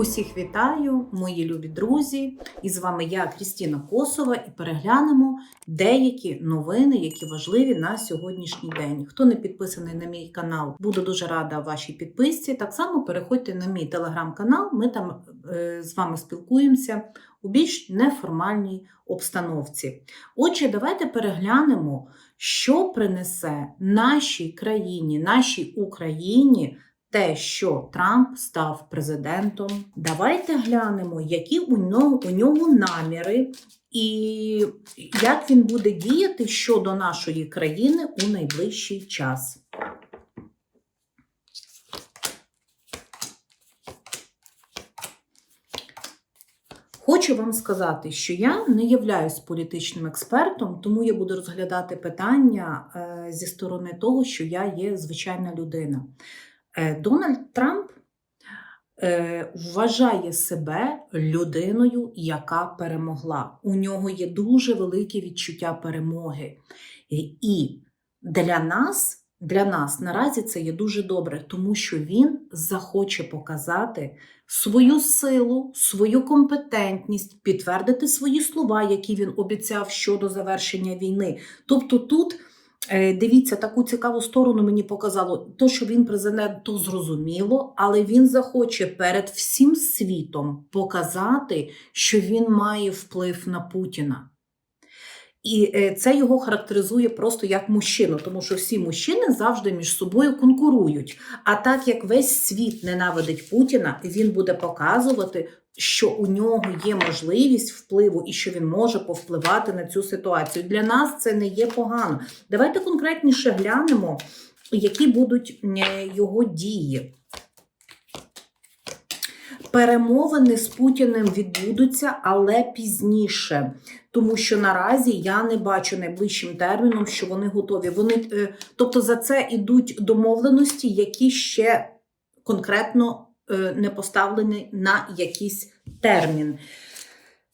Усіх вітаю, мої любі друзі! І з вами я, Крістіна Косова, і переглянемо деякі новини, які важливі на сьогоднішній день. Хто не підписаний на мій канал, буду дуже рада вашій підписці. Так само переходьте на мій телеграм-канал. Ми там е, з вами спілкуємося у більш неформальній обстановці. Отже, давайте переглянемо, що принесе нашій країні, нашій Україні те, що Трамп став президентом. Давайте глянемо, які у нього, у нього наміри, і як він буде діяти щодо нашої країни у найближчий час. Хочу вам сказати, що я не являюсь політичним експертом, тому я буду розглядати питання е, зі сторони того, що я є звичайна людина. Е, Дональд Трамп е, вважає себе людиною, яка перемогла. У нього є дуже велике відчуття перемоги. І- І для нас, для нас наразі це є дуже добре, тому що він захоче показати свою силу, свою компетентність, підтвердити свої слова, які він обіцяв щодо завершення війни. Тобто тут. Е, Дивіться, таку цікаву сторону мені показало. То, що він президент, то зрозуміло, але він захоче перед всім світом показати, що він має вплив на Путіна. І е, це його характеризує просто як мужчину, тому що всі мужчини завжди між собою конкурують. А так як весь світ ненавидить Путіна, він буде показувати, що у нього є можливість впливу і що він може повпливати на цю ситуацію. Для нас це не є погано. Давайте конкретніше глянемо, які будуть е, його дії. Перемовини з Путіним відбудуться, але пізніше, тому що наразі я не бачу найближчим терміном, що вони готові. Вони, е, тобто за це йдуть домовленості, які ще конкретно е, не поставлені на якийсь термін.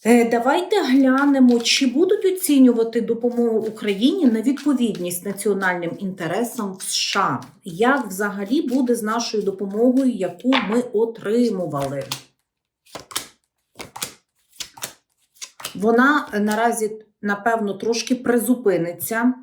Е, Давайте глянемо, чи будуть оцінювати допомогу Україні на відповідність національним інтересам в США. Як взагалі буде з нашою допомогою, яку ми отримували? Вона наразі, напевно, трошки призупиниться.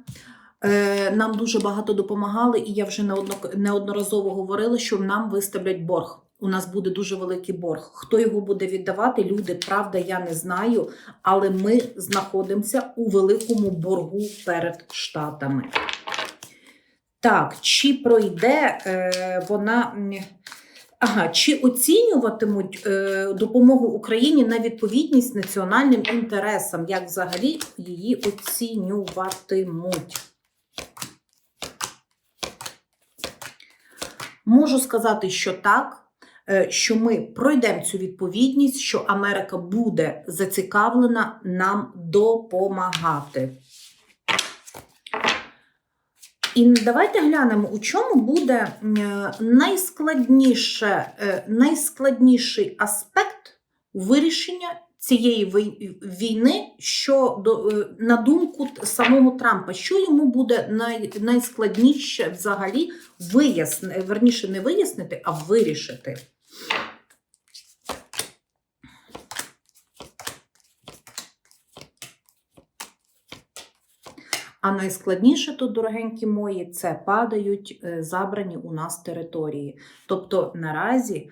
Е, Нам дуже багато допомагали, і я вже неодно- неодноразово говорила, що нам виставлять борг. У нас буде дуже великий борг. Хто його буде віддавати? Люди, правда, я не знаю, але ми знаходимося у великому боргу перед штатами. Так, чи пройде е, вона. Ага, чи оцінюватимуть е, допомогу Україні на відповідність національним інтересам? Як взагалі її оцінюватимуть? Можу сказати, що так, що ми пройдемо цю відповідність, що Америка буде зацікавлена нам допомагати. І давайте глянемо, у чому буде найскладніше, е, найскладніший аспект вирішення цієї війни, що е, на думку самого Трампа, що йому буде най, найскладніше взагалі вияснити, верніше не вияснити, а вирішити. А найскладніше тут, дорогенькі мої, це падають е, забрані у нас території. Тобто наразі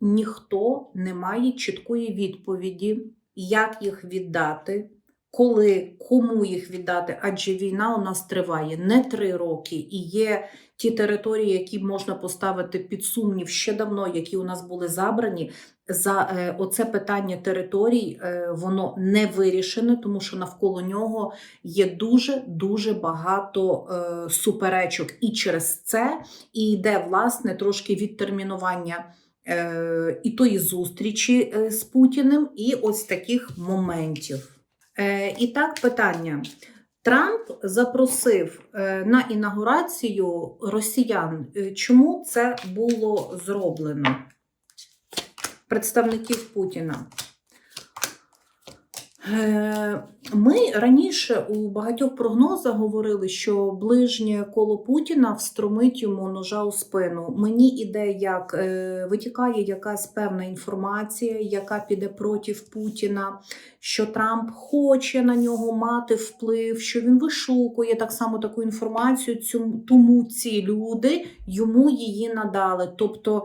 ніхто не має чіткої відповіді, як їх віддати, коли, кому їх віддати, адже війна у нас триває не три роки, і є ті території, які можна поставити під сумнів ще давно, які у нас були забрані. За е, оце питання територій е, воно не вирішене, тому що навколо нього є дуже дуже багато е, суперечок, і через це і йде власне трошки відтермінування е, і тої зустрічі е, з Путіним, і ось таких моментів. Е, і так, питання. Трамп запросив е, на інаугурацію росіян. Е, Чому це було зроблено? Представників Путіна. Ми раніше у багатьох прогнозах говорили, що ближнє коло Путіна встромить йому ножа у спину. Мені іде, як е, витікає якась певна інформація, яка піде проти Путіна, що Трамп хоче на нього мати вплив, що він вишукує так само таку інформацію. Тому ці люди йому її надали. Тобто.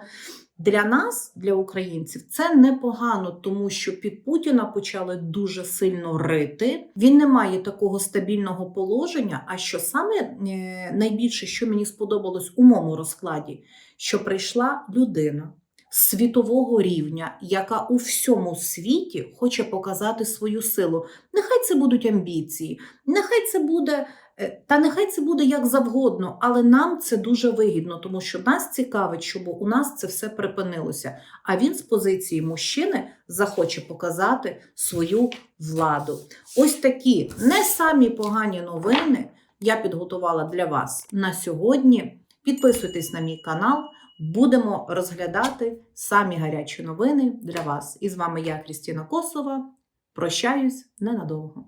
Для нас, для українців, це непогано, тому що під Путіна почали дуже сильно рити. Він не має такого стабільного положення. А що саме е, найбільше, що мені сподобалось у моєму розкладі, що прийшла людина світового рівня, яка у всьому світі хоче показати свою силу. Нехай це будуть амбіції, нехай це буде. е, Та нехай це буде як завгодно, але нам це дуже вигідно, тому що нас цікавить, щоб у нас це все припинилося. А він з позиції мужчини захоче показати свою владу. Ось такі не самі погані новини я підготувала для вас на сьогодні. Підписуйтесь на мій канал, будемо розглядати самі гарячі новини для вас. І з вами я, Крістіна Косова. Прощаюсь ненадовго.